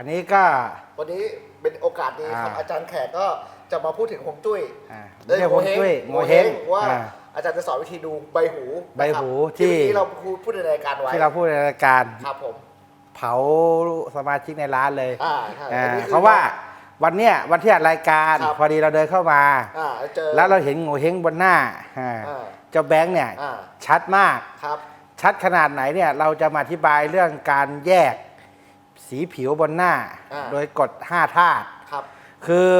อันนี้ก็ วันนี้เป็นโอกาสดีครับ อ่า อาจารย์แขกก็จะมาพูดถึงฮวงจุ้ยอ่าเอ้ยไม่ใช่ฮวงจุ้ยโงโงเฮเฮงงว่าอ่า อาจารย์จะสอนวิธีดูใบหูใบหูนะครับที่ ที่เราพูดในรายการไว้ที่เราพูดในรายการครับผมเผาสมาชิกในร้านเลยอ่าใช่อ่าอันนี้คือ เพราะว่าวันเนี้ยวันที่อัดรายการครับ พอดีเราเดินเข้ามา อ่าเจอแล้วเราเห็นโงเฮงบนหน้าอ่าอ่าเจ้าแบงค์เนี่ยอ่าชัดมาก ครับชัดขนาดไหนเนี่ยเราจะมาอธิบายเรื่องการแยก สีผิวบนหน้า อ่า โดยกฎ5ธาตุครับ คือ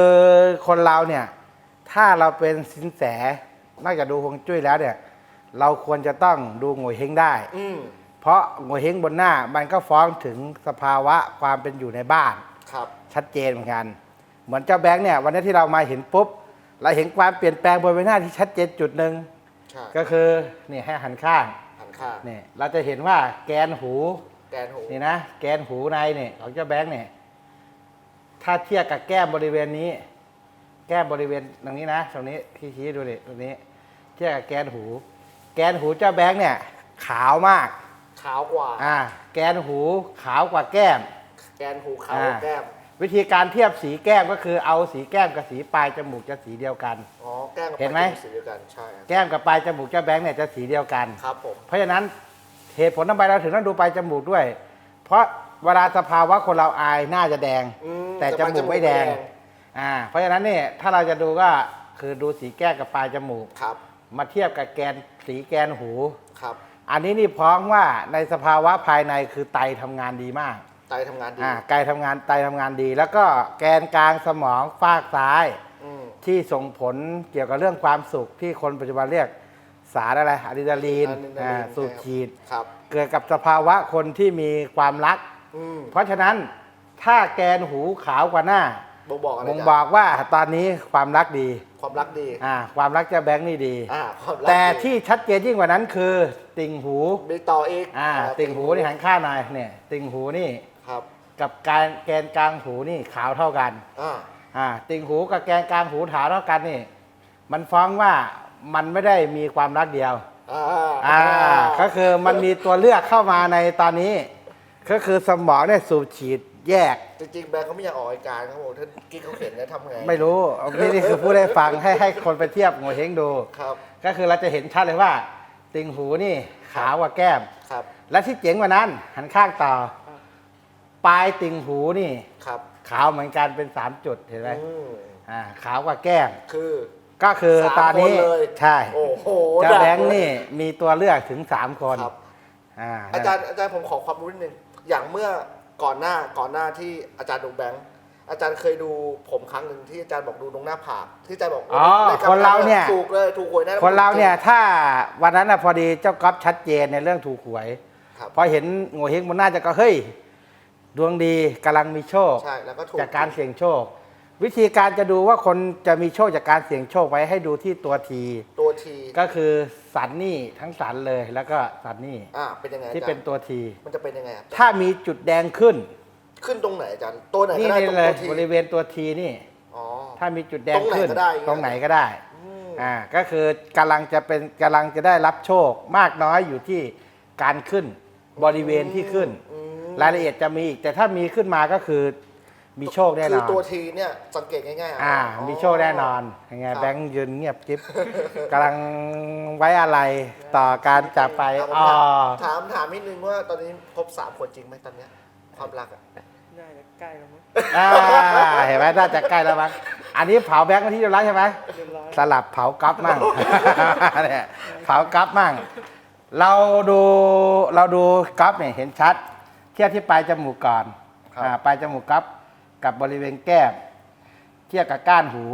คนเราเนี่ย ถ้าเราเป็นสินแส นอกจากดูฮวงจุ้ยแล้วเนี่ย เราควรจะต้องดูโงเ่เฮงได้ อืมเพราะโงเ่เฮงบนหน้ามันก็ฟ้องถึงสภาวะความเป็นอยู่ในบ้าน ครับ ชัดเจนเหมือนกัน เหมือนเจ้าแบงค์เนี่ยวันนี้ที่เรามาเห็นปุ๊บ เราเห็นความเปลี่ยนแปลงบนใบหน้าที่ชัดเจนจุดหนึ่งใช่ก็คือนี่ให้หันข้างหันข้างนี่เราจะเห็นว่าแกนหู แกนหู นี่นะ แกนหูในเนี่ยของเจ้าแบงค์เนี่ยถ้าเทียบกับแก้มบริเวณนี้ แก้มบริเวณตรงนี้นะตรงนี้ชี้ๆดูดิตรงนี้ เทียบกับแกนหู แกนหูเจ้าแบงค์เนี่ย ขาวมาก ขาวกว่า อ่า แกนหูขาวกว่าแก้ม แกนหูขาวอ่าแก้ม วิธีการเทียบสีแก้มก็คือเอาสีแก้มกับสีปลายจมูกจะสีเดียวกัน อ๋อ แก้มกับเห็นไหม ปลายจกสีเดียวกัน ใช่ครับแก้มกับปลายจมูกเจ้าแบงค์เนี่ยจะสีเดียวกัน ครับผม เพราะฉะนั้น เหตุผลทำไมเราถึงต้องดูปลายจมูกด้วย เพราะเวลาสภาวะคนเราอายหน้าจะแดง อืมแต่จมูกไม่แดงอ่าเพราะฉะนั้นเนี่ยถ้าเราจะดูก็คือดูสีแก้มกับปลายจมูก ครับมาเทียบกับแกนสีแกนหู ครับ อันนี้นี่พ้องว่าในสภาวะภายในคือไตทำงานดีมากไตทำงานดีอ่าไตทำงานไตทำงานดี แล้วก็แกนกลางสมองฟากซ้าย อืมที่ส่งผลเกี่ยวกับเรื่องความสุขที่คนปัจจุบันเรียก สารอะไรอะดรีนาลีนอะดรีนาลีนอ่าสูบฉีด ครับ เกิดกับสภาวะคนที่มีความรัก อืมเพราะฉะนั้นถ้าแกนหูขาวกว่าหน้าบ่งบอกอะไรบ่งจ๊ะบอกว่าตอนนี้ความรักดีความรักดีอ่าความรักเจะแบงค์นี่ดี อ่าความรักแต่ดีที่ชัดเจนยิ่งกว่านั้นคือ ติ่งหูมีต่ออีกอ่าติ่งหูนี่หันข้างหน่อยเนี่ยติ่งหูนี่ครับกับการแกนกลางหูนี่ขาวเท่ากันอ่าอ่าติ่งหูกับแกนกลางหูขาวเท่ากันนี่ มันฟ้องว่า มันไม่ได้มีความรักเดียว อ่าอ่า ก็คือมันมีตัวเลือกเข้ามาในตอนนี้ ก็คือสมองเนี่ยสูบฉีดแยก จริงๆแบงค์เขาไม่อยากออกรายการครับผมถ้ากิ๊กเขาเห็นแล้วทำไงไม่รู้นี่นี่คือผู้ได้ฟังให้ให้คนไปเทียบโงเฮงดู ครับก็คือเราจะเห็นชัดเลยว่า ติ่งหูนี่ขาวกว่าแก้ม ครับและที่เจ๋งกว่านั้น หันข้างต่อ ปลายติ่งหูนี่ ครับขาวเหมือนกันเป็นสามจุดเห็นไหมอืมอ่าขาวกว่าแก้ม คือ ก็คือสามตอนนี้คนเลยใช่โอ้โหเจ้าดักแบงค์เลยนี่มีตัวเลือกถึงสามคนครับ อ่าอาจารย์อาจารย์ผมขอความรู้นิดนึงอย่างเมื่อก่อนหน้าก่อนหน้าที่อาจารย์ดูแบงค์อาจารย์เคยดูผมครั้งหนึ่งที่อาจารย์บอกดูตรงหน้าผากที่อาจารย์บอกอ๋อในกำคนเราเนี่ย ถูกเลยถูกหวยแน่คนเราเนี่ยถ้าวันนั้นนะพอดีเจ้าก๊อฟชัดเจนในเรื่องถูกหวย ครับพอเห็นโงเฮงบนหน้าจะก็เฮ้ย ดวงดีกำลังมีโชค ใช่แล้วก็ถูกจากการเสี่ยงโชค วิธีการจะดูว่าคนจะมีโชคจากการเสี่ยงโชคไว้ให้ดูที่ตัวทีตัวทีก็คือสันนี่ทั้งสันเลยแล้วก็สันนี่อ่าเป็นยังไงอาที่จารเป็นย์ตัวทีมันจะเป็นยังไงครับถ้ามีจุดแดงขึ้น ขึ้นตรงไหนอาจารย์ตัวไหนนี่ก็ได้นี่ตรงเลตัยวทีบริเวณตัวทีนี่อ๋อ ถ้ามีจุดแดงขึ้นตรงไหนก็ได้ ตรงไหนก็ได้อืมอ่าก็คือกำลังจะเป็นกำลังจะได้รับโชคมากน้อยอยู่ที่การขึ้นบริเวณที่ขึ้น อืมรายละเอียดจะมีอีกแต่ถ้ามีขึ้นมาก็คือ มีโชคแน่นคืออนตัวทีเนี่ยสังเกตง่ายๆอ่า มีโชคแน่นอนยังไงครับแบงค์ยืนเงียบจิ๊บกำลังไว้อะไรต่อการจากไปเอาผมอ๋อถามถามถามนิดนึงว่าตอนนี้ครบสามคนจริงไหมตอนเนี้ยความรักอะน่าจะใกล้แล้วมั้งอ่าเห็นไหมน่าจะใกล้แล้วมั้งอันนี้เผาแบงค์มาที่เรียบร้อยใช่ไหมเรียบร้อยสลับเผากั๊บมั่งเนี่ยเผากั๊บมั่ง เราดูเราดูกั๊บเนี่ยเห็นชัด เทียบที่ปลายจมูกก่อนอ่าปลายจมูกกั๊บ กับบริเวณแก้มเทียบกับก้านหู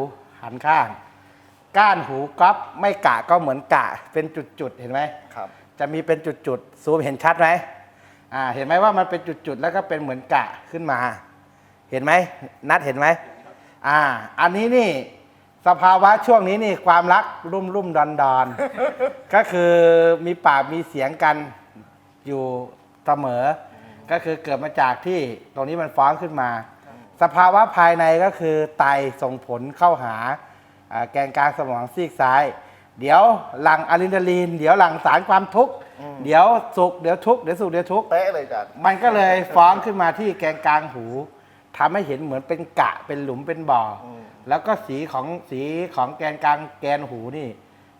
หันข้าง ก้านหูกั๊บไม่กะก็เหมือนกะเป็นจุดๆเห็นไหมครับ จะมีเป็นจุดๆซูมเห็นชัดไหมอ่าเห็นไหมว่ามันเป็นจุดๆแล้วก็เป็นเหมือนกะขึ้นมา เห็นไหมนัดเห็นไหมอ่า อันนี้นี่สภาวะช่วงนี้นี่ความรักรุ่มรุ่มดอนดอนๆก็คือมีปากมีเสียงกันอยู่เสมอ ก็คือเกิดมาจากที่ตรงนี้มันฟ้องขึ้นมา สภาวะภายในก็คือไตส่งผลเข้าหาอ่าแกนกลางสมองซีกซ้าย เดี๋ยวหลังอะดรีนาลีน เดี๋ยวหลังสารความทุกข์ เดี๋ยวสุขเดี๋ยวทุกข์เดี๋ยวสุขเดี๋ยวทุกข์เป๊ะเลยอาจารย์มันก็เลยฟ้องขึ้นมาที่แกนกลางหูทำให้เห็นเหมือนเป็นกะเป็นหลุมเป็นบ่ออมแล้วก็สีของสีของแกนกลางแกนหูนี่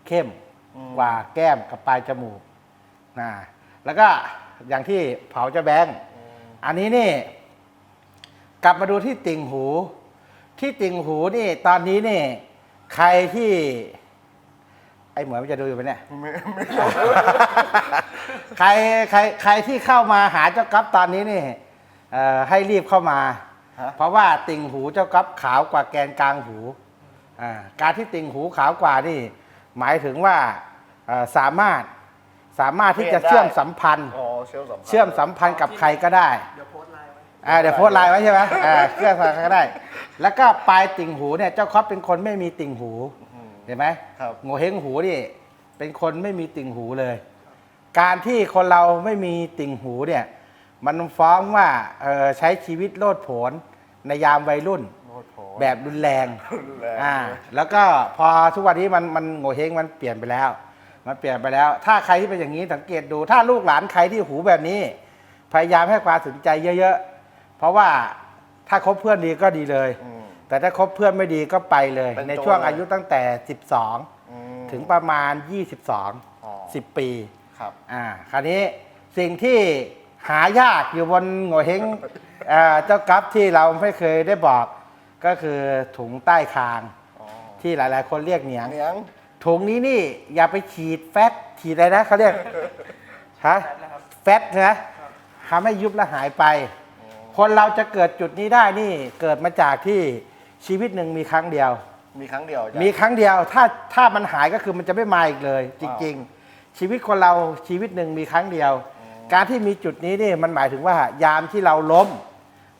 เข้มอืมกว่าแก้มกับปลายจมูกนะแล้วก็อย่างที่เผาเจะแบงค์อันนี้นี่ กลับมาดูที่ติ่งหู ที่ติ่งหูนี่ตอนนี้นี่ ใครที่ ไอ้เหมือนมันจะดูอยู่ไหมเนี่ย ไม่ไม่ใครใครใครที่เข้ามาหาเจ้ากัฟตอนนี้นี่เอ่อให้รีบเข้ามา ฮะ เพราะว่าติ่งหูเจ้ากัฟขาวกว่าแกนกลางหูอ่าการที่ติ่งหูขาวกว่านี่ หมายถึงว่าเอ่อสามารถสามารถที่จะเชื่อมสัมพันธ์ อ๋อเชื่อมสัมพันธ์เชื่อมสัมพันธ์กับใครก็ได้ เดี๋ยวโพสต์ไลน์ไว้ อ่าเดี๋ยวโพสต์ไลน์ไว้ใช่ไหมอ่าเชื่อมสัมพันธ์ก็ได้ แล้วก็ปลายติ่งหูเนี่ยเจ้าคอปเป็นคนไม่มีติ่งหูอืม เห็นไหมครับ โงเฮงหูนี่เป็นคนไม่มีติ่งหูเลย การที่คนเราไม่มีติ่งหูเนี่ยมันฟ้องว่าเอ่อใช้ชีวิตโลดโผนในยามวัยรุ่นโคตรโหแบบรุนแรงรุนแรงอ่า แล้วก็พอทุกวันนี้มันมันโงเฮงมันเปลี่ยนไปแล้ว มันเปลี่ยนไปแล้ว ถ้าใครที่เป็นอย่างนี้สังเกตดู ถ้าลูกหลานใครที่หูแบบนี้ พยายามให้ความสนใจเยอะๆ เพราะว่าถ้าคบเพื่อนดีก็ดีเลย อืม แต่ถ้าคบเพื่อนไม่ดีก็ไปเลย เป็นในตัวช่วงเลยอายุตั้งแต่ 12 อืมถึงประมาณอ๋อ22 10 ปี ครับ อ่า คราวนี้สิ่งที่หายากอยู่บนโงเฮงเอ่อเจ้ากัฟที่เราไม่เคยได้บอกก็คือถุงใต้คาง อ๋อที่หลาย ๆ คนเรียกเหนียงเนียง ถุงนี้นี่อย่าไปฉีดแฟตฉีดอะไรนะเขาเรียกฮะแฟตนะครับแฟตนะทำให้ยุบและหายไป คนเราจะเกิดจุดนี้ได้นี่เกิดมาจากที่ชีวิตหนึ่งมีครั้งเดียว มีครั้งเดียวอาจารย์มีครั้งเดียว ถ้าถ้ามันหายก็คือมันจะไม่มาอีกเลย จริง ๆ ชีวิตคนเราชีวิตหนึ่งมีครั้งเดียว การที่มีจุดนี้นี่มันหมายถึงว่ายามที่เราล้ม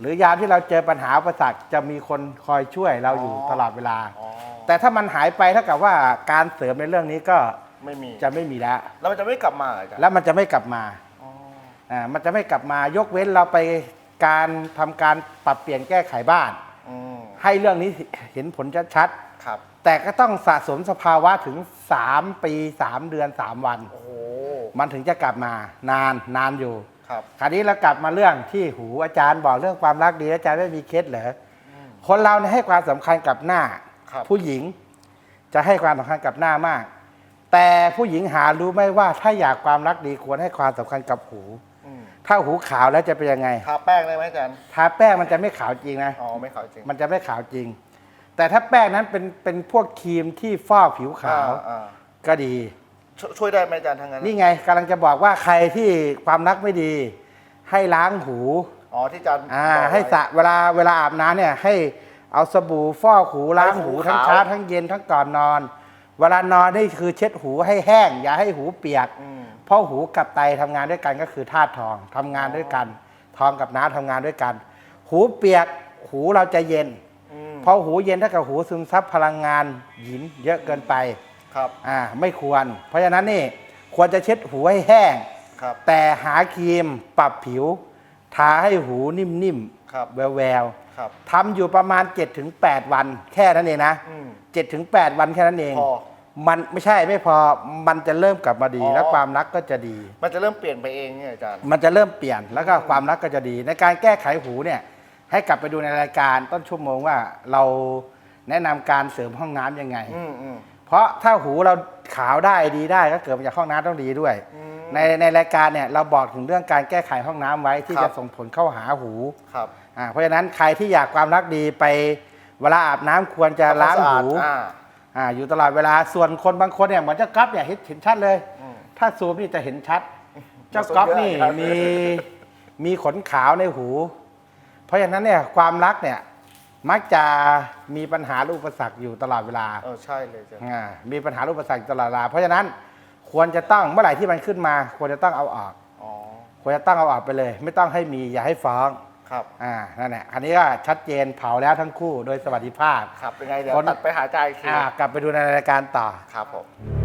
หรือยามที่เราเจอปัญหาอุปสรรคจะมีคนคอยช่วยเราอยู่ตลอดเวลา อ๋อแต่ถ้ามันหายไปเท่ากับว่าการเสริมในเรื่องนี้ก็ไม่มีจะไม่มีแล้ว แล้วมันจะไม่กลับมาเหรออาจารย์แล้วมันจะไม่กลับมาอ๋อ อ่ามันจะไม่กลับมายกเว้นเราไป การทำการปรับเปลี่ยนแก้ไขบ้าน อืมให้เรื่องนี้เห็นผลชัดครับๆแต่ก็ต้องสะสมสภาวะถึง 3 ปี 3 เดือน 3 วัน โอ้โหมันถึงจะกลับมานานนานอยู่ ครับ คราวนี้เรากลับมาเรื่องที่หูอาจารย์บอกเรื่องความรักดีอาจารย์ไม่มีเคล็ดเหรออคนเราเนี่ยให้ความสำคัญกับหน้า ครับ ผู้หญิงจะให้ความสำคัญกับหน้ามาก แต่ผู้หญิงหารู้ไหมว่าถ้าอยากความรักดีควรให้ความสำคัญกับหูอืม ถ้าหูขาวแล้วจะเป็นยังไง ทาแป้งได้ไหมอาจารย์ ทาแป้งมันจะไม่ขาวจริงนะ อ๋อ ไม่ขาวจริงมันจะไม่ขาวจริง แต่ถ้าแป้งนั้นเป็นเป็นพวกครีมที่ฟอกผิวขาวอ่อ่าก็ดีช่วยช่วยได้ไหมอาจารย์ทางนั้นนี่ไงกำลังจะบอกว่าใครที่ความรักไม่ดี ให้ล้างหู อ๋อ ที่อาจารย์อ่าบอกไว้ ให้สระเวลาเวลาอาบน้ำเนี่ยให้เอาสบู่ฟอกหูล้างหูให้หูทั้งขาว เช้าทั้งเย็นทั้งก่อนนอน เวลานอนนี่คือเช็ดหูให้แห้ง อย่าให้หูเปียก อืม เพราะหูกับไตทำงานด้วยกันก็คือธาตุทองทำงานด้วยกัน ทองกับน้ำทำงานด้วยกัน หูเปียกหูเราจะเย็นอืมเพราะหูเย็นเท่ากับหูซึมซับพลังงานหยินเยอะเกินไปครับอ่าไม่ควร เพราะฉะนั้นนี่ควรจะเช็ดหูให้แห้ง ครับ แต่หาครีมปรับผิว ทาให้หูนิ่มครับ ๆแวว ครับๆทำอยู่ประมาณ 7-8 วัน แค่นั้นเองนะอืม 7-8 วันแค่นั้นเอง พอ มันไม่ใช่ไม่พอมันจะเริ่มกลับมาดี อ๋อ แล้วความรักก็จะดี มันจะเริ่มเปลี่ยนไปเองเนี่ยอาจารย์ มันจะเริ่มเปลี่ยนแล้วก็ความรักก็จะดี ในการแก้ไขหูเนี่ยให้กลับไปดูในรายการต้นชั่วโมงว่าเราแนะนำการเสริมห้องน้ำยังไง อืมอืม เพราะถ้าหูเราขาวได้ดีได้ก็เกิดมาจากห้องน้ำต้องดีด้วย อืมในในรายการเนี่ยเราบอกถึงเรื่องการแก้ไขห้องน้ำไว้ที่ครัจะบส่งผลเข้าหาหู ครับ อ่าเพราะฉะนั้นใครที่อยากความรักดีไปเวลาอาบน้ำควรจะล้างหูอ่า อ่าอยู่ตลอดเวลาส่วนคนบางคนเนี่ยเหมือนเจ้าก๊อฟเนี่ยเห็นเห็นชัดเลย อืมถ้าซูมนี่จะเห็นชัด เจ้าก๊อฟนี่ครับ มีมีขนขาวในหู เพราะฉะนั้นเนี่ยความรักเนี่ยมักจะมีปัญหาหรืออุปสรรคอยู่ตลอดเวลา เออใช่เลยอาจารย์อ่ามีปัญหาอุปสรรคตลอดเวลาเพราะฉะนั้นควรจะต้องเมื่อไหร่ที่มันขึ้นมา ควรจะต้องเอาออก อ๋อ ควรจะต้องเอาออกไปเลย ไม่ต้องให้มีอย่าให้ฟ้อง ครับอ่านั่นแหละอันนี้ก็ชัดเจนเผาแล้วทั้งคู่โดยสวัสดิภาพ ครับเป็นไงเดี๋ยวคน ตัดไปหาอาจารย์อีกทีอ่ากลับไปดูในรายการต่อ ครับผม